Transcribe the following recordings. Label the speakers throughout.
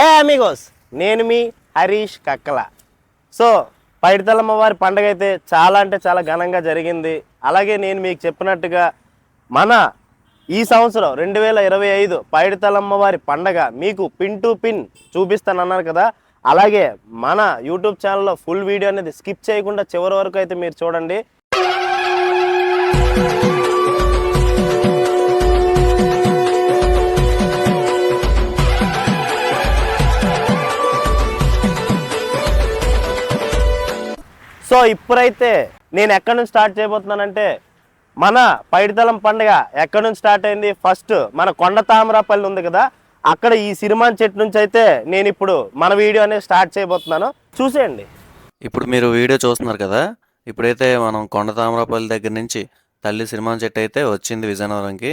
Speaker 1: Hey amigos. నేను మీ Harish Kakkala. So Paidithallamma వారి పండగ అయితే చాలా అంటే చాలా ఘనంగా జరిగింది. అలాగే నేను మీకు చెప్పినట్టుగా మన ఈ సంవత్సరం రెండు వేల ఇరవై ఐదు పైడితల్లమ్మ వారి పండగ మీకు పిన్ టు పిన్ చూపిస్తానన్నాను కదా. అలాగే మన యూట్యూబ్ ఛానల్లో ఫుల్ వీడియో అనేది స్కిప్ చేయకుండా చివరి వరకు అయితే మీరు చూడండి. సో ఇప్పుడైతే నేను ఎక్కడి నుంచి స్టార్ట్ చేయబోతున్నానంటే మన పైడితలం పండుగ ఎక్కడి నుంచి స్టార్ట్ అయింది? ఫస్ట్ మన కొండ తామరాపల్లి ఉంది కదా అక్కడ ఈ సిరిమాన్ చెట్టు నుంచి అయితే నేను ఇప్పుడు మన వీడియో అనేది స్టార్ట్ చేయబోతున్నాను. చూసేయండి.
Speaker 2: ఇప్పుడు మీరు వీడియో చూస్తున్నారు కదా ఇప్పుడైతే మనం కొండ తామరాపల్లి దగ్గర నుంచి తల్లి సినిమా చెట్టు అయితే వచ్చింది విజయనగరంకి.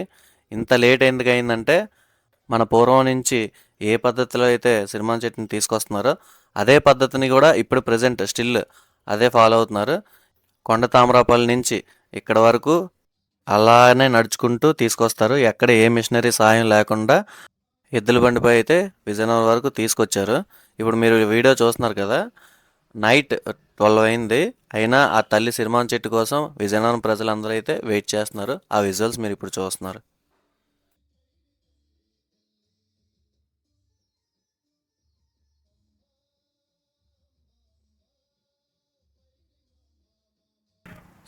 Speaker 2: ఇంత లేట్ ఎందుకు అయిందంటే మన పూర్వం నుంచి ఏ పద్ధతిలో అయితే సినిమా చెట్టుని తీసుకొస్తున్నారో అదే పద్ధతిని కూడా ఇప్పుడు ప్రజెంట్ స్టిల్ అదే ఫాలో అవుతున్నారు. కొండ తామరాపల్లి నుంచి ఇక్కడ వరకు అలానే నడుచుకుంటూ తీసుకొస్తారు. ఎక్కడ ఏ మిషనరీ సాయం లేకుండా ఎద్దుల బండిపై అయితే విజయనగరం వరకు తీసుకొచ్చారు. ఇప్పుడు మీరు వీడియో చూస్తున్నారు కదా నైట్ ట్వెల్వ్ అయింది. అయినా ఆ తల్లి సిరిమాన్ చెట్టు కోసం విజయనగరం ప్రజలందరూ అయితే వెయిట్ చేస్తున్నారు. ఆ విజువల్స్ మీరు ఇప్పుడు చూస్తున్నారు.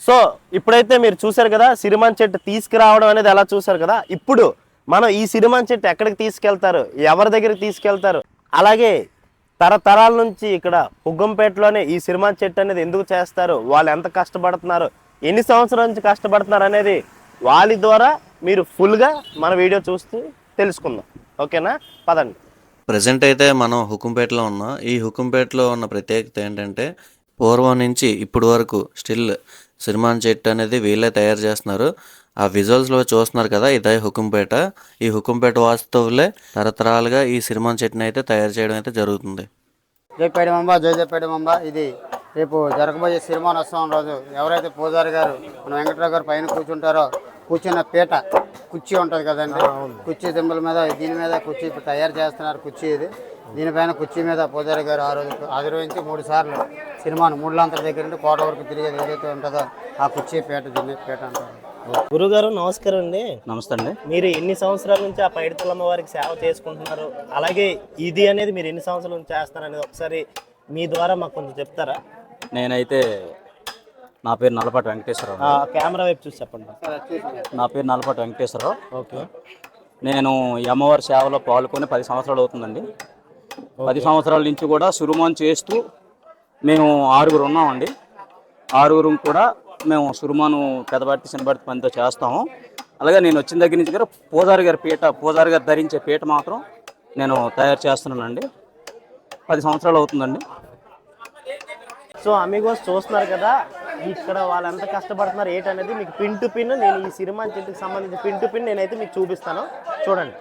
Speaker 1: సో ఇప్పుడైతే మీరు చూసారు కదా సిరిమాన్ చెట్టు తీసుకురావడం అనేది ఎలా చూశారు కదా. ఇప్పుడు మనం ఈ సిరిమాన్ చెట్టు ఎక్కడికి తీసుకెళ్తారు? ఎవరి దగ్గరికి తీసుకెళ్తారు? అలాగే తరతరాల నుంచి ఇక్కడ పుగ్గంపేటలోనే ఈ సిరిమాన్ చెట్టు అనేది ఎందుకు చేస్తారు? వాళ్ళు ఎంత కష్టపడుతున్నారు? ఎన్ని సంవత్సరాల నుంచి కష్టపడుతున్నారు అనేది వాళ్ళ ద్వారా మీరు ఫుల్గా మన వీడియో చూస్తూ తెలుసుకుందాం. ఓకేనా? పదండి.
Speaker 2: ప్రజెంట్ అయితే మనం హుకుంపేటలో ఉన్నాం ఈ హుకుంపేటలో ఉన్న ప్రత్యేకత ఏంటంటే పూర్వం నుంచి ఇప్పుడు వరకు స్టిల్ సిరిమాన్ చెట్టు అనేది వీళ్ళే తయారు చేస్తున్నారు. ఆ విజువల్స్లో చూస్తున్నారు కదా ఇదే హుకుంపేట. ఈ హుకుంపేట వాస్తవులే తరతరాలుగా ఈ సిరిమాన్ చెట్టుని అయితే తయారు చేయడం అయితే జరుగుతుంది.
Speaker 3: జయపేడి మంబ జయ జయపేడి మంబ ఇది రేపు జరగబోయే సిరిమానోత్సవం రోజు ఎవరైతే పూజారి గారు మన వెంకటరావు గారు పైన కూర్చుంటారో కూర్చున్న పీట కుర్చీ ఉంటుంది కదండి. కుర్చీ దింబల మీద దీని మీద కుర్చీ ఇప్పుడు తయారు చేస్తున్నారు కుర్చీ ఇది. దీనిపైన కుర్చీ మీద పూజారి గారు ఆ రోజు ఆదిరోహించి మూడు సార్లు సినిమాను మూడులాంతల దగ్గర నుండి కోట వరకు తిరిగేది ఏదైతే ఉంటుందో ఆ కుర్చీ పీట దీన్ని పీట అంటారు.
Speaker 1: గురుగారు నమస్కారం అండి.
Speaker 4: నమస్తే అండి.
Speaker 1: మీరు ఎన్ని సంవత్సరాల నుంచి ఆ పైడితల్లమ్మ వారికి సేవ చేసుకుంటున్నారు? అలాగే ఇది అనేది మీరు ఎన్ని సంవత్సరాల నుంచి చేస్తారు అనేది ఒకసారి మీ ద్వారా మాకు కొంచెం చెప్తారా?
Speaker 4: నేనైతే నా పేరు నల్లపాటి వెంకటేశ్వరరావు
Speaker 1: ఆ, కెమెరా వైపు చూసి చెప్పండి.
Speaker 4: నా పేరు నల్లపాటి వెంకటేశ్వరరావు.
Speaker 1: ఓకే.
Speaker 4: నేను ఈ అమ్మవారి సేవలో పాల్గొని పది సంవత్సరాలు అవుతుందండి. పది సంవత్సరాల నుంచి కూడా సురుమాన్ చేస్తూ మేము ఆరుగురు ఉన్నామండి. ఆరుగురు కూడా మేము సురుమాను పెదబట్టి చిన్నబట్టి పనితో చేస్తాము. అలాగే నేను వచ్చిన దగ్గర నుంచి కూడా పూజారి గారి పీట పూజారి గారు ధరించే పీట మాత్రం నేను తయారు చేస్తున్నానండి. పది సంవత్సరాలు అవుతుందండి.
Speaker 1: సో అమిగోస్ చూస్తున్నారు కదా ఇక్కడ వాళ్ళు ఎంత కష్టపడుతున్నారు ఏంటనేది మీకు పిన్ టు పిన్ నేను ఈ సినిమా చెట్టుకి సంబంధించి పిన్ టు పిన్ నేనైతే మీకు చూపిస్తాను. చూడండి.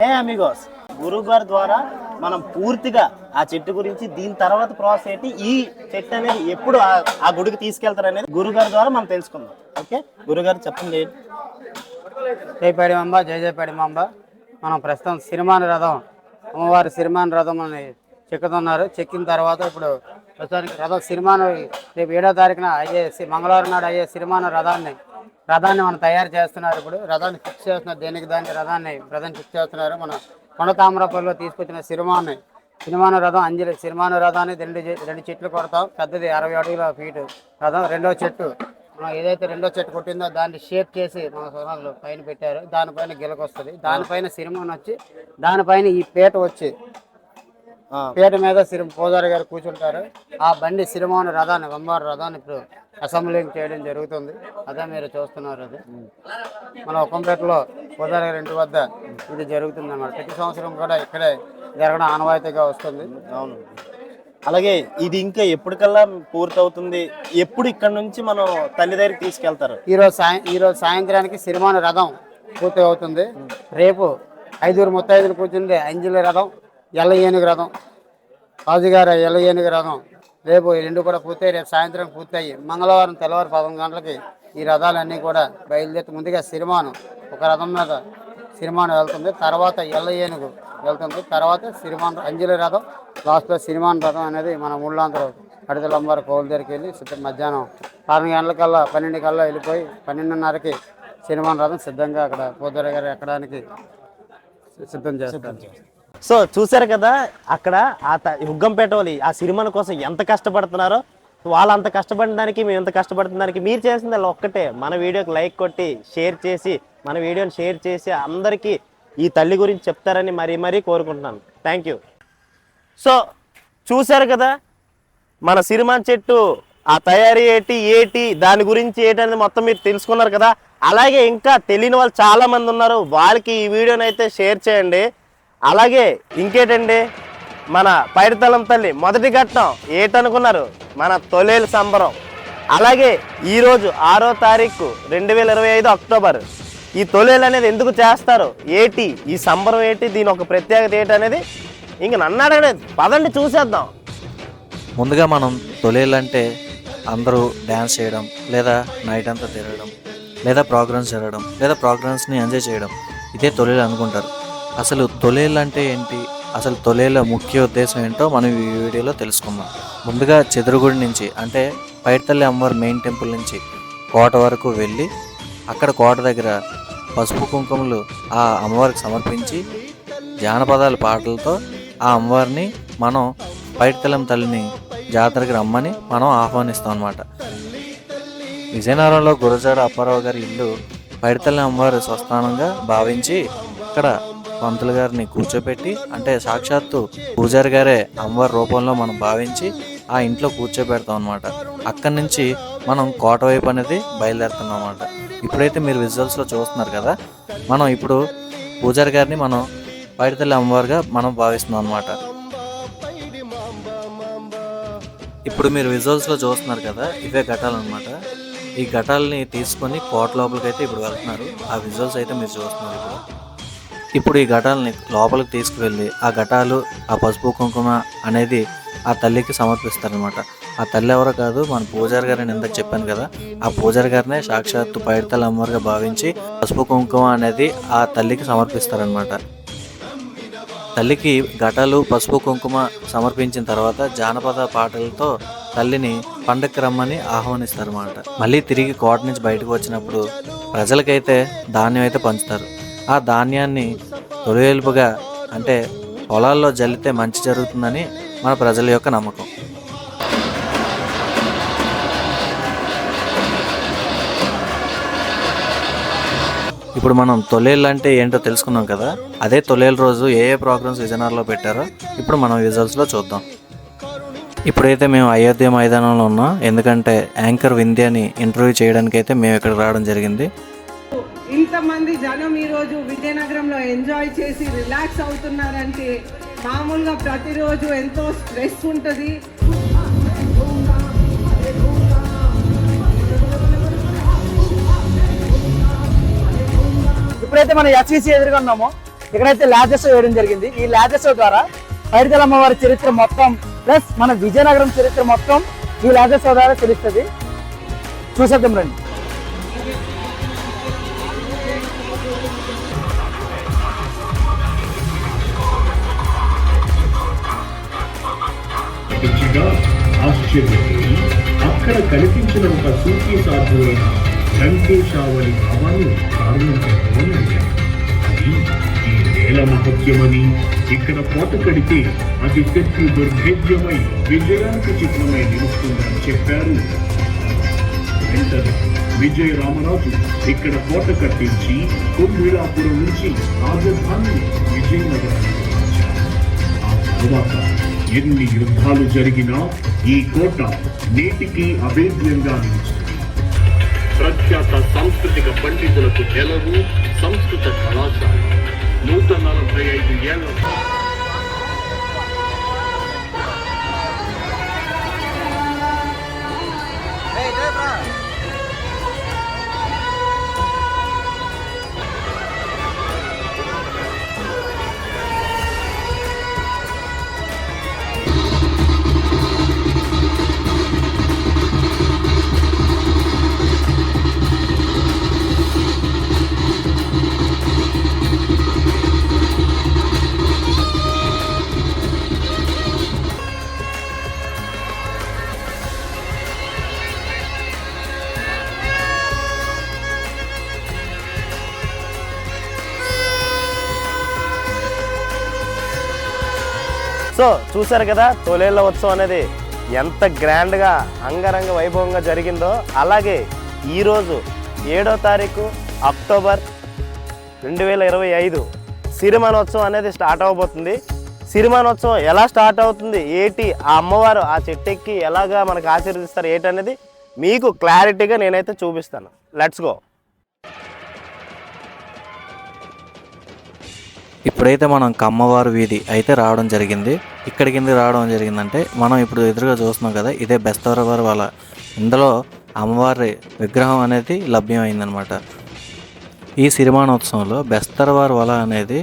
Speaker 1: ఏ అమిగోస్ గురువు గారి ద్వారా మనం పూర్తిగా ఆ చెట్టు గురించి దీని తర్వాత ప్రాసెస్ ఏంటి ఈ చెట్టు అనేది ఎప్పుడు ఆ- గుడికి తీసుకెళ్తారు అనేది గురుగారి ద్వారా మనం తెలుసుకుందాం ఓకే? గురుగారు చెప్పండి.
Speaker 3: జయపాడి మంబ జయ జయపాడి మంబ. మనం ప్రస్తుతం సిరిమాన రథం అమ్మవారి సిరిమాన రథం అని చెక్కుతున్నారు. చెక్కిన తర్వాత ఇప్పుడు ప్రస్తుతానికి రథం సినిమాను రేపు ఏడో తారీఖున అయ్యే సి- మంగళవారం నాడు అయ్యే సినిమాను రథాన్ని రథాన్ని మనం తయారు చేస్తున్నారు ఇప్పుడు. రథాన్ని ఫిక్స్ చేస్తున్నారు. దేనికి దానికి రథాన్ని రథం ఫిక్స్ చేస్తున్నారు. మన కొండ తామరపల్లిలో తీసుకొచ్చిన సినిమాని సినిమాను రథం అంజలి సినిమాను రథాన్ని రెండు రెండు చెట్లు కొడతాం. పెద్దది అరవై అడుగుల ఫీటు రథం రెండో చెట్టు. మనం ఏదైతే రెండో చెట్టు కొట్టిందో దాన్ని షేప్ చేసి మన సోనాలు పైన పెట్టారు. దానిపైన గిలకొస్తుంది. దానిపైన సినిమాను వచ్చి దానిపైన ఈ పీట వచ్చి పీట మీద సిరి పూజారి గారు కూర్చుంటారు. ఆ బండి సిరిమాను రథాన్ని అమ్మవారి రథాన్ని ఇప్పుడు అసెంబ్లింగ్ చేయడం జరుగుతుంది. అదే మీరు చూస్తున్నారు అది. మన ఒక్కంపేటలో పూజారి గారి ఇంటి వద్ద ఇది జరుగుతుంది అన్నమాట ప్రతి సంవత్సరం కూడా ఇక్కడే జరగడం ఆనవాయితీగా వస్తుంది.
Speaker 1: అవును. అలాగే ఇది ఇంకా ఎప్పటికల్లా పూర్తవుతుంది? ఎప్పుడు ఇక్కడ నుంచి మనం తల్లి దగ్గరికి తీసుకెళ్తారు?
Speaker 3: ఈ రోజు సాయం ఈ రోజు సాయంత్రానికి సిరిమాను రథం పూర్తి అవుతుంది రేపు ఐదుగురు ముత్తైదులు కూర్చుంది అంజలి రథం ఎల్ల ఏనుగు రథం రాజుగారి ఎల్ల ఏనుగు రథం రేపు రెండు కూడా పూర్తయి రేపు సాయంత్రం పూర్తయి. మంగళవారం తెల్లవారు పదకొండు గంటలకి ఈ రథాలన్నీ కూడా బయలుదేరి ముందుగా సిరిమాను ఒక రథం మీద సిరిమాను వెళ్తుంది. తర్వాత ఎల్ల ఏనుగు వెళ్తుంది. తర్వాత సిరిమాను అంజలి రథం. లాస్ట్లో సిరిమాను రథం అనేది మన ఊళ్ళందరూ అడిదల అమ్మవారి దగ్గరికి వెళ్ళి సిద్ధం మధ్యాహ్నం పన్నెండు గంటలకల్లా పన్నెండు కల్లా వెళ్ళిపోయి పన్నెండున్నరకి సిరిమాను రథం సిద్ధంగా అక్కడ పోదర గారు ఎక్కడానికి సిద్ధం చేస్తారు.
Speaker 1: సో చూశారు కదా అక్కడ ఆ త- వాళ్ళు ఆ సిరిమన కోసం ఎంత కష్టపడుతున్నారో వాళ్ళు అంత కష్టపడడానికి మేము ఎంత కష్టపడుతున్నానికి మీరు చేసింది అలా ఒక్కటే. మన వీడియోకి లైక్ కొట్టి షేర్ చేసి మన వీడియోని షేర్ చేసి అందరికీ ఈ తల్లి గురించి చెప్తారని మరీ మరీ కోరుకుంటున్నాను. థ్యాంక్ యూ సో చూశారు కదా మన సిరిమాన్ చెట్టు ఆ తయారీ ఏంటి ఏటి దాని గురించి ఏంటనేది మొత్తం మీరు తెలుసుకున్నారు కదా. అలాగే ఇంకా తెలియని వాళ్ళు చాలామంది ఉన్నారు. వాళ్ళకి ఈ వీడియోని అయితే షేర్ చేయండి. అలాగే ఇంకేటండి? మన పైడితలం తల్లి మొదటి ఘట్టం ఏటనుకున్నారు? మన తొలేలు సంబరం. అలాగే ఈరోజు ఆరో తారీఖు రెండు వేల ఇరవై ఐదు అక్టోబర్. ఈ తొలేలు అనేది ఎందుకు చేస్తారు? ఏటి? ఈ సంబరం ఏంటి? దీని ఒక ప్రత్యేకత ఏంటి అనేది ఇంక నన్ను అడగలేదు. పదండి చూసేద్దాం.
Speaker 2: ముందుగా మనం తొలేలంటే అందరూ డ్యాన్స్ చేయడం లేదా నైట్ అంతా తిరగడం లేదా ప్రోగ్రామ్స్ జరగడం లేదా ప్రోగ్రామ్స్ని ఎంజాయ్ చేయడం ఇదే తొలేలు అనుకుంటారు. అసలు తొలేలు అంటే ఏంటి? అసలు తొలేల ముఖ్య ఉద్దేశం ఏంటో మనం ఈ వీడియోలో తెలుసుకుందాం. ముందుగా చెదురుగుడి నుంచి అంటే పైడితల్లి అమ్మవారి మెయిన్ టెంపుల్ నుంచి కోట వరకు వెళ్ళి అక్కడ కోట దగ్గర పసుపు కుంకుమలు ఆ అమ్మవారికి సమర్పించి జానపదాల పాటలతో ఆ అమ్మవారిని మనం పైడితల్లం తల్లిని జాతరకి రమ్మని మనం ఆహ్వానిస్తాం అనమాట విజయనగరంలో గురజాడ అప్పారావు గారి ఇల్లు పైడితల్లి అమ్మవారి స్వస్థానంగా భావించి ఇక్కడ పంతులు గారిని కూర్చోబెట్టి అంటే సాక్షాత్తు పూజారి గారే అమ్మవారి రూపంలో మనం భావించి ఆ ఇంట్లో కూర్చోబెడతాం అనమాట అక్కడి నుంచి మనం కోట వైపు అనేది బయలుదేరుతున్నాం అనమాట ఇప్పుడైతే మీరు విజువల్స్లో చూస్తున్నారు కదా మనం ఇప్పుడు పూజారి గారిని మనం పైడితల్లి అమ్మవారిగా మనం భావిస్తున్నాం అనమాట ఇప్పుడు మీరు విజువల్స్లో చూస్తున్నారు కదా ఇవే ఘటాలు అనమాట ఈ ఘటాలని తీసుకొని కోట లోపలికి అయితే ఇప్పుడు వెళ్తున్నారు. ఆ విజువల్స్ అయితే మీరు చూస్తున్నారు ఇప్పుడు. ఇప్పుడు ఈ ఘటాలని లోపలికి తీసుకువెళ్ళి ఆ ఘటాలు ఆ పసుపు కుంకుమ అనేది ఆ తల్లికి సమర్పిస్తారనమాట ఆ తల్లి ఎవరో కాదు మన పూజారి గారిని ఇందాక చెప్పాను కదా ఆ పూజారి గారినే సాక్షాత్తు పైడితల అమ్మవారిగా భావించి పసుపు కుంకుమ అనేది ఆ తల్లికి సమర్పిస్తారనమాట తల్లికి ఘటాలు పసుపు కుంకుమ సమర్పించిన తర్వాత జానపద పాటలతో తల్లిని పండక్కి రమ్మని ఆహ్వానిస్తారన్నమాట. మళ్ళీ తిరిగి కోట నుంచి బయటకు వచ్చినప్పుడు ప్రజలకైతే ధాన్యం అయితే పంచుతారు. ఆ ధాన్యాన్ని తొలివేలుపుగా అంటే పొలాల్లో జల్లితే మంచి జరుగుతుందని మన ప్రజల యొక్క నమ్మకం. ఇప్పుడు మనం తొలేళ్ళు అంటే ఏంటో తెలుసుకున్నాం కదా అదే తొలేళ్ళ రోజు ఏ ఏ ప్రోగ్రామ్స్ విజయనగరంలో పెట్టారో ఇప్పుడు మనం విజువల్స్లో చూద్దాం. ఇప్పుడైతే మేము అయోధ్య మైదానంలో ఉన్నాం ఎందుకంటే యాంకర్ వింధ్యాని ఇంటర్వ్యూ చేయడానికి అయితే మేము ఇక్కడ రావడం జరిగింది.
Speaker 5: మంది జనం ఈరోజు విజయనగరంలో ఎంజాయ్ చేసి రిలాక్స్ అవుతున్నారంటే మామూలుగా ప్రతిరోజు ఎంతో స్ట్రెస్ ఉంటుంది.
Speaker 6: ఇప్పుడైతే మనం ఎస్విసి ఎదురుగా ఉన్నామో. ఇక్కడైతే లాజెస్ వేయడం జరిగింది. ఈ లాజెస్ ద్వారా పైడితలమ్మ వారి చరిత్ర మొత్తం ప్లస్ మన విజయనగరం చరిత్ర మొత్తం ఈ లాజెస్ ద్వారా తెలుస్తుంది. చూసేద్దాం రండి.
Speaker 7: రుచిగా ఆశ్చర్యపోయి అక్కడ కనిపించిన ఒక సూఫీ సాధువైన లంకేశావళి భావాన్ని ప్రారంభించడం అడిగాను అది ఈ నేల మహత్యమని ఇక్కడ కోట కడితే అది శక్తి దుర్భేద్యమై విజయానికి చిత్రమై నిలుస్తుందని చెప్పారు. వెంటనే విజయ రామరాజు ఇక్కడ కోట కట్టించి కొమ్మిడాపురం నుంచి రాజధాని విజయనగరానికి ఆ తర్వాత ఎన్ని యుద్ధాలు జరిగినా ఈ కోట నేటికి అభేద్యంగా ప్రఖ్యాత సాంస్కృతిక పండితులకు నెలవు సంస్కృత కళాశాల. నూట నలభై ఐదు
Speaker 1: ఏళ్ళ చూశారు కదా తొలేళ్ళ ఉత్సవం అనేది ఎంత గ్రాండ్గా అంగరంగ వైభవంగా జరిగిందో అలాగే ఈరోజు ఏడో తారీఖు అక్టోబర్ రెండు వేల ఇరవై ఐదు సిరిమానోత్సవం అనేది స్టార్ట్ అవబోతుంది. సిరిమానోత్సవం ఎలా స్టార్ట్ అవుతుంది? ఏటి ఆ అమ్మవారు ఆ చెట్టెక్కి ఎలాగా మనకు ఆశీర్వదిస్తారు? అనేది మీకు క్లారిటీగా నేనైతే చూపిస్తాను. Let's go.
Speaker 2: ఇప్పుడైతే మనం కమ్మవారి వీధి అయితే రావడం జరిగింది. ఇక్కడి కింద రావడం జరిగిందంటే మనం ఇప్పుడు ఎదురుగా చూస్తున్నాం కదా ఇదే బెస్తవరవారి వాళ్ళ ఇందులో అమ్మవారి విగ్రహం అనేది లభ్యమైందనమాట. ఈ సిరిమానోత్సవంలో బెస్తరవారి వల అనేది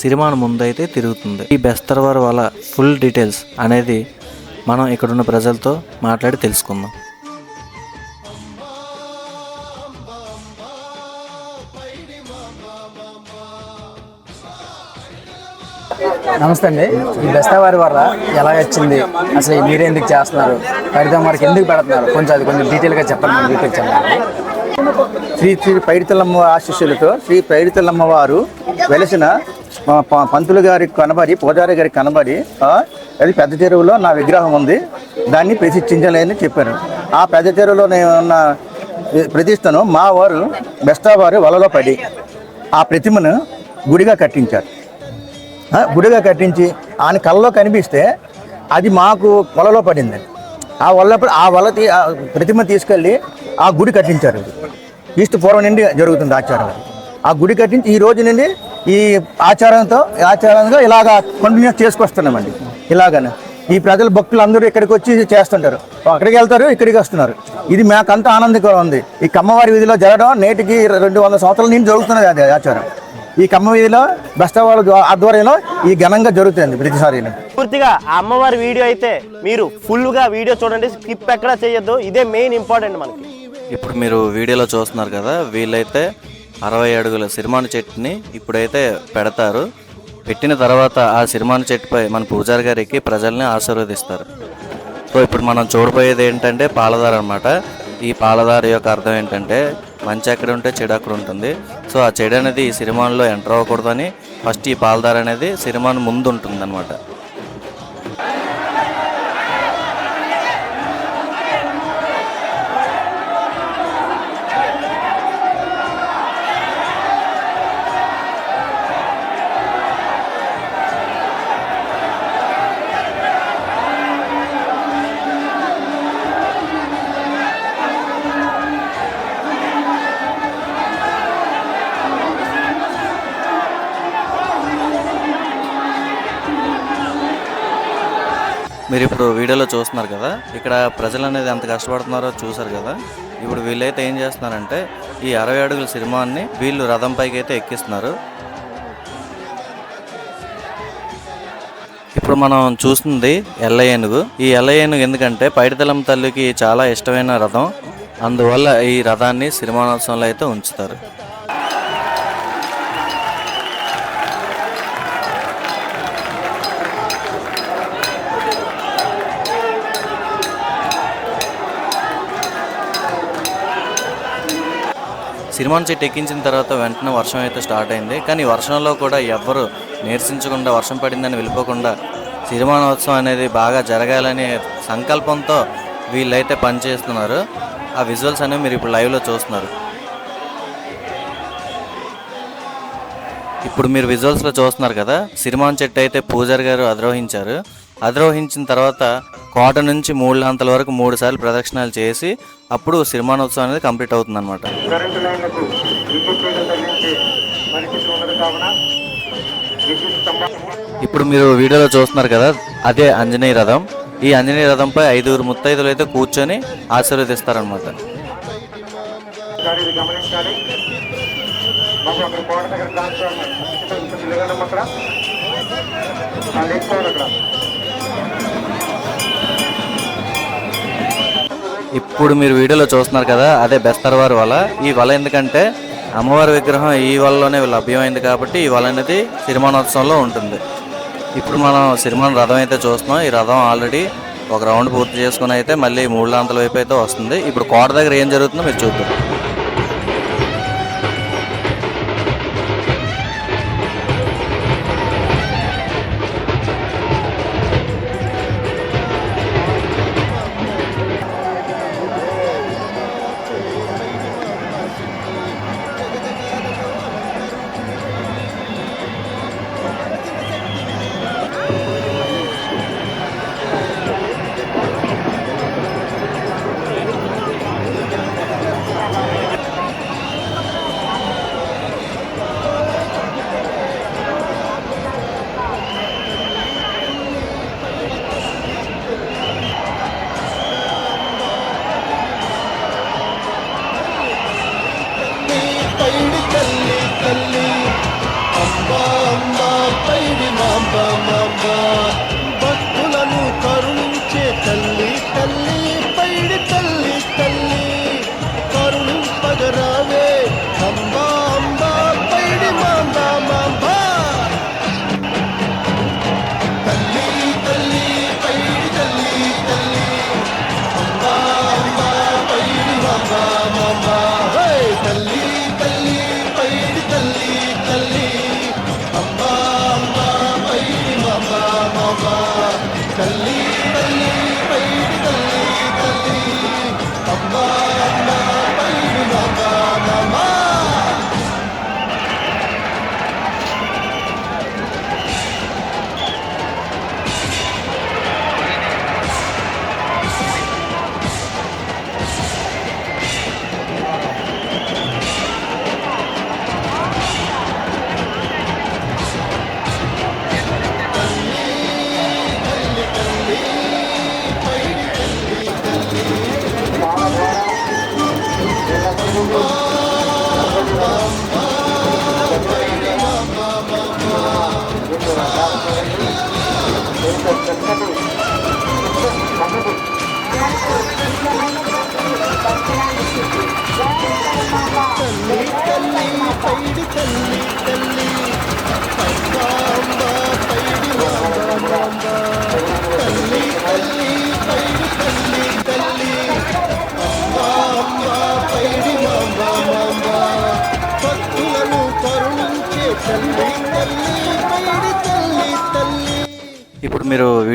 Speaker 2: సిరిమాన ముందైతే తిరుగుతుంది. ఈ బెస్తరవారి వల ఫుల్ డీటెయిల్స్ అనేది మనం ఇక్కడున్న ప్రజలతో మాట్లాడి తెలుసుకుందాం.
Speaker 6: నమస్తే అండి. ఈ బెస్తవారి వల్ల ఎలా వచ్చింది? అసలు మీరు ఎందుకు చేస్తున్నారు? ఫలితం వారికి ఎందుకు పెడుతున్నారు? కొంచెం అది కొంచెం డీటెయిల్గా చెప్పండి యూట్యూబ్ ఛానల్
Speaker 8: శ్రీ శ్రీ పైడితల్లమ్మ ఆశీస్సులతో శ్రీ పైడితల్లమ్మ వారు వెలిసిన ప- పంతులు గారికి కనబడి పూజారి గారికి కనబడి అది పెద్ద చెరువులో నా విగ్రహం ఉంది. దాన్ని ప్రతిష్ఠించలేదని చెప్పారు. ఆ పెద్ద చెరువులో నేను ఉన్న ప్రతిష్టను మా వారు బెస్తా వారు వలలో పడి ఆ ప్రతిమను గుడిగా కట్టించారు. గుడిగా కట్టించి ఆయన కళ్ళలో కనిపిస్తే అది మాకు వలలో పడింది. ఆ వల్ల ఆ వల తీ- ఆ ప్రతిమ తీసుకెళ్ళి ఆ గుడి కట్టించారు. ఈస్ట్ పూర్వం నుండి జరుగుతుంది ఆచారం ఆ గుడి కట్టించి ఈ రోజు నుండి ఈ ఆచారంతో ఈ ఆచారంగా ఇలాగా కంటిన్యూ చేసుకొస్తున్నామండి. ఇలాగనే. ఈ ప్రజలు భక్తులు అందరూ ఇక్కడికి వచ్చి చేస్తుంటారు. అక్కడికి వెళ్తారు ఇక్కడికి వస్తున్నారు. ఇది మాకంత ఆనందంగా ఉంది. ఈ కమ్మవారి వీధిలో జరగడం నేటికి రెండు వందల సంవత్సరాల నుండి జరుగుతున్నది అది ఆచారం. ఈ కమ్మ వీధిలో బస్తవాళ్ళ ఆధ్వర్యంలో ఈ ఘనంగా జరుగుతుంది ప్రతిసారి.
Speaker 1: పూర్తిగా ఆ అమ్మవారి వీడియో అయితే మీరు ఫుల్గా వీడియో చూడండి స్కిప్ ఎక్కడా చేయొద్దు. ఇదే మెయిన్ ఇంపార్టెంట్ మనకి.
Speaker 2: ఇప్పుడు మీరు వీడియోలో చూస్తున్నారు కదా వీళ్ళైతే అరవై అడుగుల సిరిమాను చెట్టుని ఇప్పుడైతే పెడతారు. పెట్టిన తర్వాత ఆ సిరిమాను చెట్టుపై మన పూజారి గారికి ప్రజల్ని ఆశీర్వదిస్తారు. సో ఇప్పుడు మనం చూడబోయేది ఏంటంటే పాలదార అనమాట ఈ పాలదార యొక్క అర్థం ఏంటంటే మంచి ఎక్కడ ఉంటే చెడు అక్కడ ఉంటుంది. సో ఆ చెడు అనేది ఈ సినిమాలో ఎంటర్ అవ్వకూడదని ఫస్ట్ ఈ పాలదార అనేది సినిమాను ముందు ఉంటుంది అనమాట ఇప్పుడు వీడియోలో చూస్తున్నారు కదా ఇక్కడ ప్రజలు అనేది ఎంత కష్టపడుతున్నారో చూసారు కదా. ఇప్పుడు వీళ్ళైతే ఏం చేస్తున్నారంటే ఈ అరవై అడుగుల సినిమాని వీళ్ళు రథం పైకి అయితే ఎక్కిస్తున్నారు. ఇప్పుడు మనం చూస్తుంది ఎల్ల ఏనుగు. ఈ ఎల్ల ఏనుగు ఎందుకంటే పైడితలం తల్లికి చాలా ఇష్టమైన రథం. అందువల్ల ఈ రథాన్ని సినిమానోత్సవంలో అయితే ఉంచుతారు. సినిమా చెట్టు ఎక్కించిన తర్వాత వెంటనే వర్షం అయితే స్టార్ట్ అయింది. కానీ వర్షంలో కూడా ఎవ్వరు నీరసించకుండా వర్షం పడిందని వెళ్ళిపోకుండా సిరిమానోత్సవం అనేది బాగా జరగాలనే సంకల్పంతో వీళ్ళైతే పనిచేస్తున్నారు ఆ విజువల్స్ అనేవి మీరు ఇప్పుడు లైవ్లో చూస్తున్నారు. ఇప్పుడు మీరు విజువల్స్లో చూస్తున్నారు కదా సిరిమాన్ చెట్టు అయితే పూజారి గారు అధిరోహించారు. అధిరోహించిన తర్వాత కోట నుంచి మూడు లాంతల వరకు మూడు సార్లు ప్రదక్షిణాలు చేసి అప్పుడు సిరిమానోత్సవం అనేది కంప్లీట్ అవుతుంది అనమాట ఇప్పుడు మీరు వీడియోలో చూస్తున్నారు కదా అదే ఆంజనేయ రథం. ఈ ఆంజనేయ రథంపై ఐదుగురు ముత్తైదులు అయితే కూర్చొని ఆశీర్వదిస్తారనమాట
Speaker 9: గమనించాలి. బాబు అక్కడ కోట దగ్గర ట్రాన్స్ఫార్మర్ కొంచెం తిరగడం అక్కడ.
Speaker 2: ఇప్పుడు మీరు వీడియోలో చూస్తున్నారు కదా అదే బెస్తర్వారి వల. ఈ వల ఎందుకంటే అమ్మవారి విగ్రహం ఈ వలలోనే లభ్యమైంది కాబట్టి ఈ వల అనేది సిరిమానోత్సవంలో ఉంటుంది. ఇప్పుడు మనం సిరిమాన రథం అయితే చూస్తున్నాం. ఈ రథం ఆల్రెడీ ఒక రౌండ్ పూర్తి చేసుకుని అయితే మళ్ళీ మూడు లాంతల వైపు అయితే వస్తుంది. ఇప్పుడు కోట దగ్గర ఏం జరుగుతుందో మీరు చూద్దాం.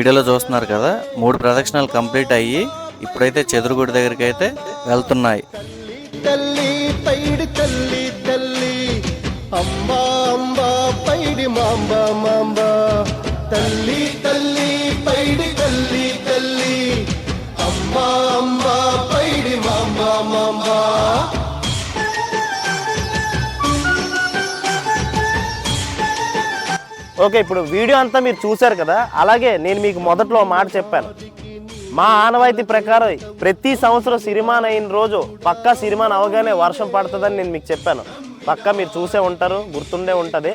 Speaker 2: వీడియోలో చూస్తున్నారు కదా మూడు ప్రదక్షిణాలు కంప్లీట్ అయ్యి ఇప్పుడైతే చెదురుగుడి దగ్గరికి అయితే వెళ్తున్నాయి.
Speaker 10: తల్లి తల్లి తల్లి
Speaker 1: ఓకే ఇప్పుడు వీడియో అంతా మీరు చూశారు కదా అలాగే నేను మీకు మొదట్లో మాట చెప్పాను. మా ఆనవాయితీ ప్రకారం ప్రతి సంవత్సరం సిరిమాన్ అయిన రోజు పక్కా సిరిమాన్ అవగానే వర్షం పడుతుందని నేను మీకు చెప్పాను. పక్కా మీరు చూసే ఉంటారు గుర్తుండే ఉంటుంది.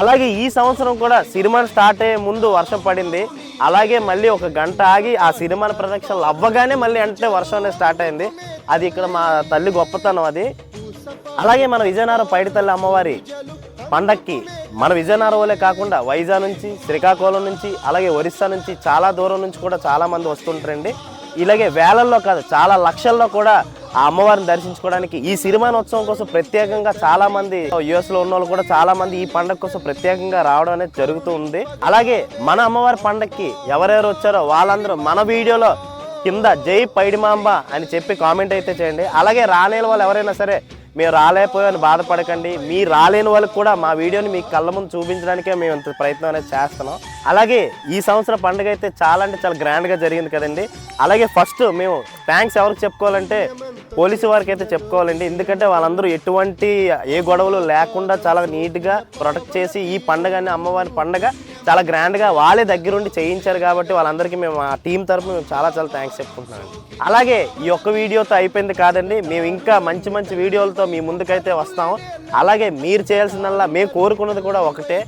Speaker 1: అలాగే ఈ సంవత్సరం కూడా సిరిమాన్ స్టార్ట్ అయ్యే ముందు వర్షం పడింది. అలాగే మళ్ళీ ఒక గంట ఆగి ఆ సిరిమాన్ ప్రదక్షిణలు అవ్వగానే మళ్ళీ అంటే వర్షం అనేది స్టార్ట్ అయింది. అది ఇక్కడ మా తల్లి గొప్పతనం అది. అలాగే మన విజయనగరం పైడితల్లి అమ్మవారి పండక్కి మన విజయనగరం వల్లే కాకుండా వైజాగ్ నుంచి శ్రీకాకుళం నుంచి అలాగే ఒరిస్సా నుంచి చాలా దూరం నుంచి కూడా చాలామంది వస్తుంటారండి. ఇలాగే వేలల్లో కాదు చాలా లక్షల్లో కూడా ఆ అమ్మవారిని దర్శించుకోవడానికి ఈ సిరిమానోత్సవం కోసం ప్రత్యేకంగా చాలా మంది యుఎస్లో ఉన్న వాళ్ళు కూడా చాలా మంది ఈ పండగ కోసం ప్రత్యేకంగా రావడం అనేది జరుగుతూ ఉంది. అలాగే మన అమ్మవారి పండక్కి ఎవరెవరు వచ్చారో వాళ్ళందరూ మన వీడియోలో కింద జై పైడిమాంబ అని చెప్పి కామెంట్ అయితే చేయండి. అలాగే రాలేని వాళ్ళు ఎవరైనా సరే మేము రాలేకపోయాను బాధపడకండి. మీ రాలేని వాళ్ళకి కూడా మా వీడియోని మీ కళ్ళ ముందు చూపించడానికే మేము ఇంత ప్రయత్నం అనేది చేస్తున్నాం. అలాగే ఈ సంవత్సరం పండుగ అయితే చాలా అంటే చాలా గ్రాండ్గా జరిగింది కదండి. అలాగే ఫస్ట్ మేము థ్యాంక్స్ ఎవరికి చెప్పుకోవాలంటే పోలీసు వారికి అయితే చెప్పుకోవాలండి. ఎందుకంటే వాళ్ళందరూ ఎటువంటి ఏ గొడవలు లేకుండా చాలా నీట్గా ప్రొటెక్ట్ చేసి ఈ పండుగని అమ్మవారి పండుగ చాలా గ్రాండ్గా వాళ్ళే దగ్గరుండి చేయించారు కాబట్టి వాళ్ళందరికీ మేము ఆ టీం తరపు మేము చాలా చాలా థ్యాంక్స్ చెప్పుకుంటున్నాం అలాగే ఈ ఒక్క వీడియోతో అయిపోయింది కాదండి మేము ఇంకా మంచి మంచి వీడియోలతో మీ ముందుకైతే వస్తాము. అలాగే మీరు చేయాల్సిందల్లా మేము కోరుకున్నది కూడా ఒకటే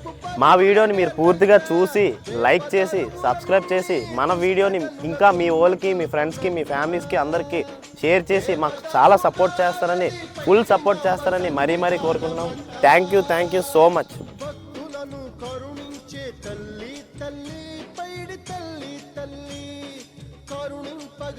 Speaker 1: మా వీడియోని మీరు పూర్తిగా చూసి లైక్ చేసి సబ్స్క్రైబ్ చేసి మన వీడియోని ఇంకా మీ వాళ్ళకి మీ ఫ్రెండ్స్కి మీ ఫ్యామిలీస్కి అందరికీ షేర్ చేసి మాకు చాలా సపోర్ట్ చేస్తారని ఫుల్ సపోర్ట్ చేస్తారని మరీ మరీ కోరుకుంటున్నాం. Thank you thank you so much